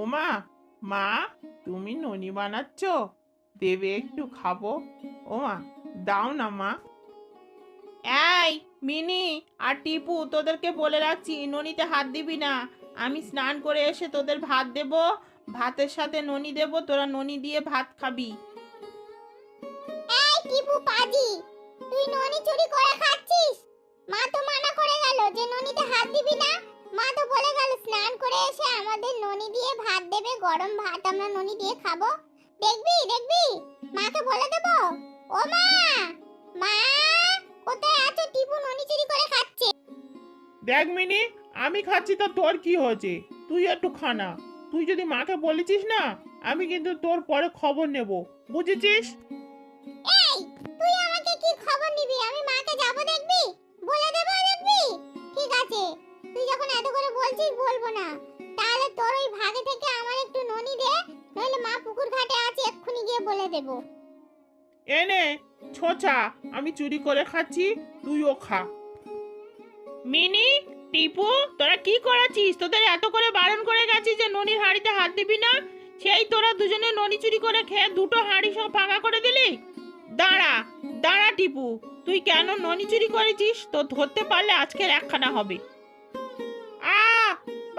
ওমা, মা, তুমি ননি বানাচ্ছ? দেবে একটু খাব? ওমা, দাও না, মা। এই, মিনি আর টিপু, তোদেরকে বলে রাখছি, ননিতে হাত দিবি না। আমি স্নান করে এসে তোদের ভাত দেব, ভাতের সাথে ননি দেব, তোরা ননি দিয়ে ভাত খাবি। এই টিপু পাজি, তুই ননি চুরি করে খাচ্ছিস? মা তো মানা করে গেল যে ননিতে হাত দিবি না, মা তো বলে গেল আমাদের ননি দিয়ে ভাত দেবে গরম ভাত আমরা ননি দিয়ে খাব। দেখবি দেখবি? মাকে বলে দেব। ও মা! মা! কোথায় আছো? টিপু ননি চুরি করে খাচ্ছে। দেখ মিনি আমি খাচ্ছি তা তোর কি হয়েছে? তুই একটু খানা তুই যদি মাকে বলেছিস না আমি কিন্তু তোর পরে খবর নেব। বুঝেছিস? এই তুই আমাকে কি খবর নিবি? আমি মাকে যাব দেখবি? বলে দেব দেখবি? ঠিক আছে। তুই যখন এত করে বলছিস বলব না। তাহলে তোর ওই ভাগে থেকে আমার একটু ননি দে, নইলে মা পুকুর ঘাটে আছে, এক্ষুনি গিয়ে বলে দেব। এনে ছোচা, আমি চুরি করে খাচ্ছি, তুইও খা। মিনি, টিপু, তোরা কি করাছিস তোদের এত করে বারণ করে গেছিস যে ননির হাঁড়িতে হাত দিবি না? সেই তোরা দুজনে ননি চুরি করে খেয়ে দুটো হাঁড়ি সব ফাঁকা করে দিলি? দাঁড়া দাঁড়া টিপু, তুই কেন ননি চুরি করেছিস? তো ধরতে পারলে আজকের একখানা হবে।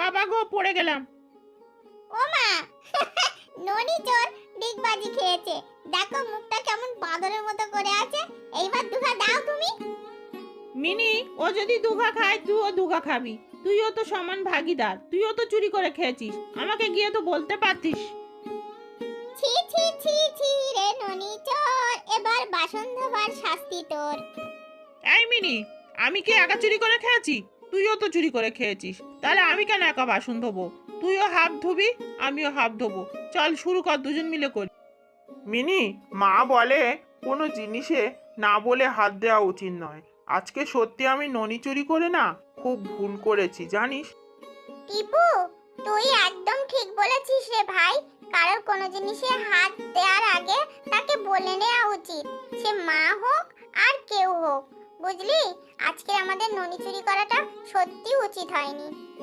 বাবা গো পড়ে গেলাম। ও মা ননি চোর ডিগবাজি খেয়েছে। দেখো মুখটা কেমন বাঁদরের মতো করে আছে। এইবার দুঘা দাও তুমি। মিনি ও যদি দুঘা খায় তুইও দুঘা খাবি। তুইও তো সমান ভাগিদার। তুইও তো চুরি করে খেয়েছিস। আমাকে গিয়ে তো বলতে পারতিস। ছি ছি ছি ছি রে ননি চোর এবার বাসন ধোবার শাস্তি তোর। এই মিনি আমি কি একা চুরি করে খেয়েছি? তুইও তো চুরি করে খেয়েছিস। তাহলে আমি কেন একা বাসন ধোবো? তুইও হাফ ধুবি আমিও হাফ ধোবো। চল শুরু কর দুজন মিলে করি। মিনি মা বলে কোনো জিনিসে না বলে হাত দেওয়া উচিত নয়। আজকে সত্যি আমি ননি চুরি করে না? খুব ভুল করেছি জানিস? টিপু তুই একদম ঠিক বলেছিস রে ভাই। কারোর কোনো জিনিসে হাত দেওয়ার আগে তাকে বলে নেওয়া উচিত। সে মা হোক কেউ হোক। বুঝলি? আজকে আমাদের ননি চুরি করাটা সত্যি উচিত হয়নি।